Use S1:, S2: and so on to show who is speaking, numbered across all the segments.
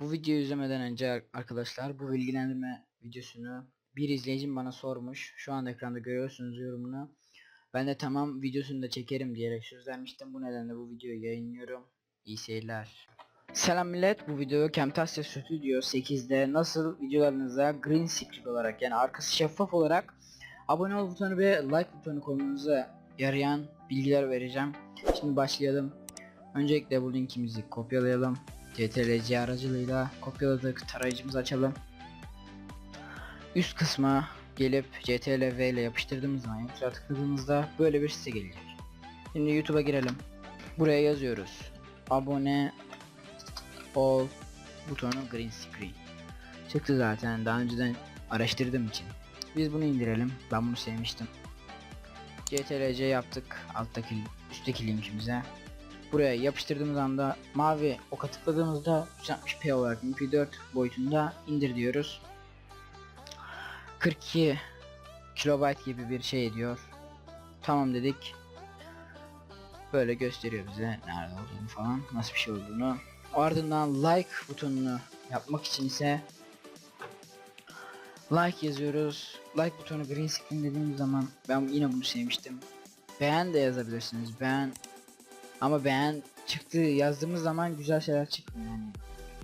S1: Bu videoyu izlemeden önce arkadaşlar bu bilgilendirme videosunu bir izleyicim bana sormuş. Şu anda ekranda görüyorsunuz yorumunu. Ben de tamam videosunu da çekerim diyerek söz vermiştim. Bu nedenle bu videoyu yayınlıyorum. İyi seyirler. Selam millet bu videoyu Camtasia Studio 8'de nasıl videolarınıza green screen olarak yani arkası şeffaf olarak abone ol butonu ve like butonu koymanıza yarayan bilgiler vereceğim. Şimdi başlayalım. Öncelikle bu linkimizi kopyalayalım. CTRL-C aracılığıyla kopyaladık. Tarayıcımızı açalım. Üst kısma gelip CTRL-V ile yapıştırdığımız zaman yapıştıra tıkladığımızda böyle bir site gelecek. Şimdi YouTube'a girelim. Buraya yazıyoruz. Abone ol butonu green screen. Çıktı zaten daha önceden araştırdığım için. Biz bunu indirelim. Ben bunu sevmiştim. CTRL-C yaptık alttaki üstteki linkimize. Buraya yapıştırdığımız anda mavi oka tıkladığımızda 360p olarak mp4 boyutunda indir diyoruz. 42 kilobayt gibi bir şey ediyor. Tamam dedik. Böyle gösteriyor bize nerede olduğunu falan, nasıl bir şey olduğunu. Ardından like butonunu yapmak için ise like yazıyoruz. Like butonu green screen dediğimiz zaman ben yine bunu sevmiştim. Beğen de yazabilirsiniz. Beğen ama beğen çıktı yazdığımız zaman güzel şeyler çıkmıyor yani.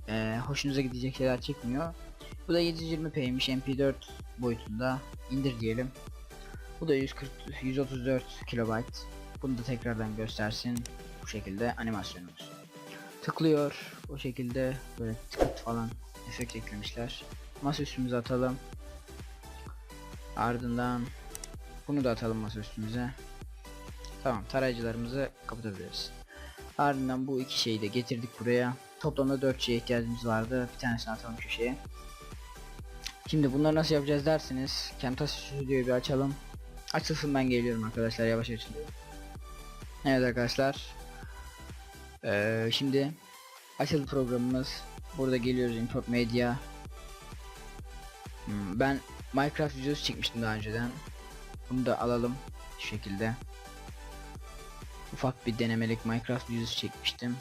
S1: Ee, hoşunuza gidecek şeyler çıkmıyor. Bu da 720p'ymiş MP4 boyutunda. İndir diyelim. Bu da 140 134 kilobayt. Bunu da tekrardan göstersin. Bu şekilde animasyonumuz. Tıklıyor. O şekilde böyle tıkıt falan efekt eklemişler. Masa üstümüze atalım. Ardından bunu da atalım masa üstümüze. Tamam tarayıcılarımızı kapatabiliriz. Ardından bu iki şeyi de getirdik buraya. Toplamda 4 şeye ihtiyacımız vardı. Bir tanesini atalım köşeye. Şimdi bunları nasıl yapacağız dersiniz. Camtasia Studio'yu bir açalım. Açılsın ben geliyorum arkadaşlar yavaş açılıyor. Evet arkadaşlar. Ee, şimdi açıldı programımız. Burada geliyoruz import media. Hmm, ben Minecraft videosu çekmiştim daha önceden. Bunu da alalım şu şekilde ufak bir denemelik Minecraft videosu çekmiştim.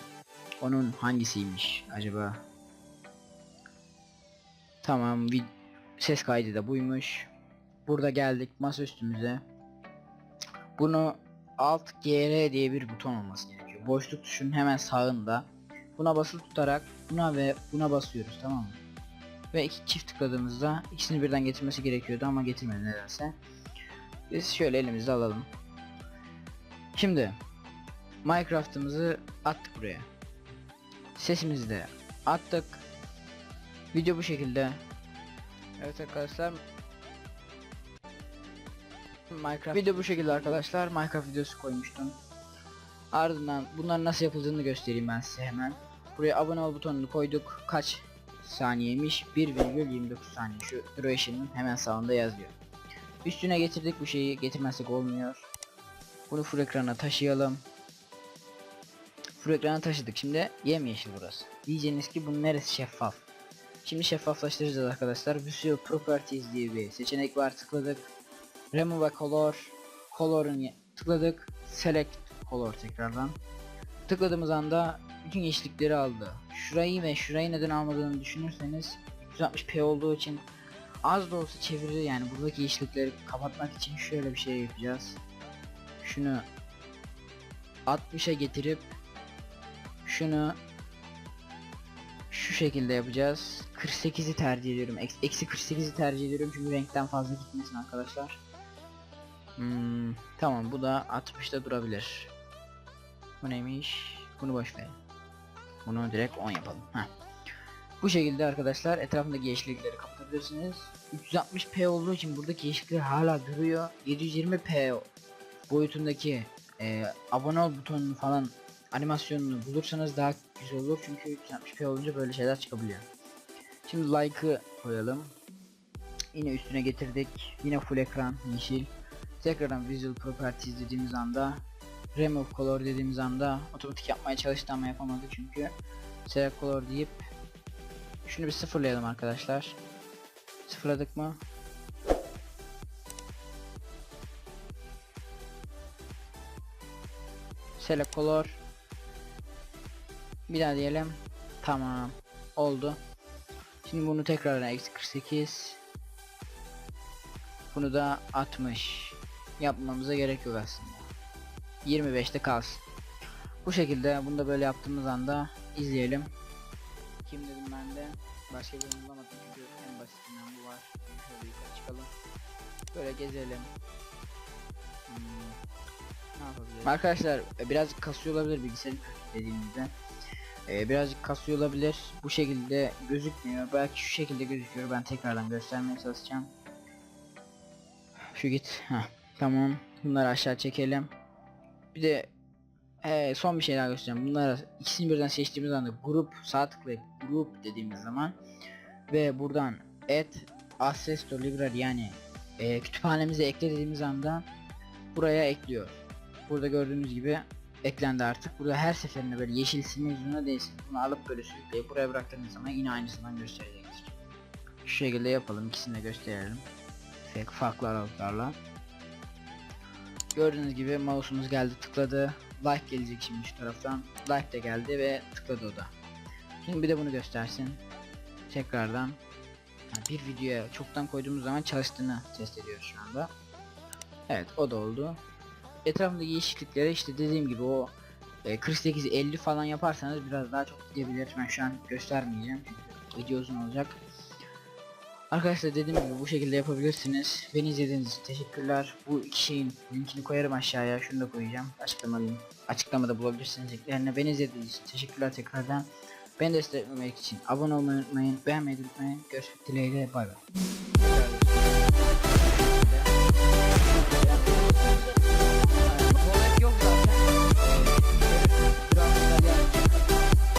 S1: Onun hangisiymiş acaba? Tamam, ses kaydı da buymuş. Burada geldik masa üstümüze. Bunu Alt GR diye bir buton olması gerekiyor. Boşluk tuşunun hemen sağında. Buna basılı tutarak buna ve buna basıyoruz tamam mı? Ve iki çift tıkladığımızda ikisini birden getirmesi gerekiyordu ama getirmedi nedense. Biz şöyle elimizde alalım. Şimdi Minecraft'ımızı attık buraya. Sesimizi de attık. Video bu şekilde. Evet arkadaşlar. Minecraft video bu şekilde arkadaşlar. Minecraft videosu koymuştum. Ardından bunların nasıl yapıldığını göstereyim ben size hemen. Buraya abone ol butonunu koyduk. Kaç saniyeymiş? 1,29 saniye. Şu duration'ın hemen sağında yazıyor. Üstüne getirdik bu şeyi. Getirmezsek olmuyor. Bunu full ekrana taşıyalım. Full ekrana taşıdık. Şimdi yemyeşil burası. Diyeceğiniz ki bunun neresi şeffaf? Şimdi şeffaflaştıracağız arkadaşlar. Visual Properties diye bir seçenek var. Tıkladık. Remove Color. Color'un tıkladık. Select Color tekrardan. Tıkladığımız anda bütün yeşillikleri aldı. Şurayı ve şurayı neden almadığını düşünürseniz 360p olduğu için az da olsa çevirir yani buradaki yeşillikleri kapatmak için şöyle bir şey yapacağız. Şunu 60'a getirip şunu şu şekilde yapacağız. 48'i tercih ediyorum. Eks- Eksi 48'i tercih ediyorum çünkü renkten fazla gitmesin arkadaşlar. Hmm, tamam bu da 60'da durabilir. Bu neymiş? Bunu boş verin. Bunu direkt 10 yapalım. Heh. Bu şekilde arkadaşlar etrafındaki yeşillikleri kapatabilirsiniz. 360p olduğu için buradaki yeşillikler hala duruyor. 720p boyutundaki e, abone ol butonunu falan animasyonunu bulursanız daha güzel olur çünkü 360p olunca böyle şeyler çıkabiliyor. Şimdi like'ı koyalım. Yine üstüne getirdik. Yine full ekran yeşil. Tekrardan Visual Properties dediğimiz anda Remove Color dediğimiz anda otomatik yapmaya çalıştı ama yapamadı çünkü Select Color deyip şunu bir sıfırlayalım arkadaşlar. Sıfırladık mı? Select Color Bir daha diyelim. Tamam. oldu. Şimdi bunu tekrardan eksi 48. Bunu da 60 yapmamıza gerek yok aslında. 25'te kalsın. Bu şekilde bunu da böyle yaptığımız anda izleyelim. Kim dedim ben de başka birini bulamadım çünkü en basitinden bu var. Şöyle yukarı çıkalım. Böyle gezelim. Hmm. Yapabiliriz? Arkadaşlar e, birazcık kasıyor olabilir bilgisayarın dediğimizde. Ee, birazcık kasıyor olabilir. Bu şekilde gözükmüyor. Belki şu şekilde gözüküyor. Ben tekrardan göstermeye çalışacağım. Şu git. Heh, tamam. Bunları aşağı çekelim. Bir de ee, son bir şey daha göstereceğim. Bunları ikisini birden seçtiğimiz anda grup sağ tıklayıp grup dediğimiz zaman ve buradan add access to library yani e, kütüphanemize ekle dediğimiz anda buraya ekliyor. Burada gördüğünüz gibi eklendi artık. Burada her seferinde böyle yeşil silmek zorunda değilsin. Bunu alıp böyle sürükleyip buraya bıraktığınız zaman yine aynısından gösterecektir. Şu şekilde yapalım. ikisini de gösterelim. Farklı aralıklarla. Gördüğünüz gibi mouse'umuz geldi tıkladı. Like gelecek şimdi şu taraftan. Like de geldi ve tıkladı o da. Şimdi bir de bunu göstersin. Tekrardan yani bir videoya çoktan koyduğumuz zaman çalıştığını test ediyoruz şu anda. Evet o da oldu. Etrafındaki yeşilliklere işte dediğim gibi o e, 48-50 falan yaparsanız biraz daha çok gidebilir. Ben şu an göstermeyeceğim çünkü video uzun olacak. Arkadaşlar dediğim gibi bu şekilde yapabilirsiniz. Beni izlediğiniz için teşekkürler. Bu iki şeyin linkini koyarım aşağıya. Şunu da koyacağım. Açıklama link. Açıklamada bulabilirsiniz linklerini. Beni izlediğiniz için teşekkürler tekrardan. Beni desteklemek için abone olmayı unutmayın. Beğenmeyi unutmayın. Görüşmek dileğiyle. Bay bay.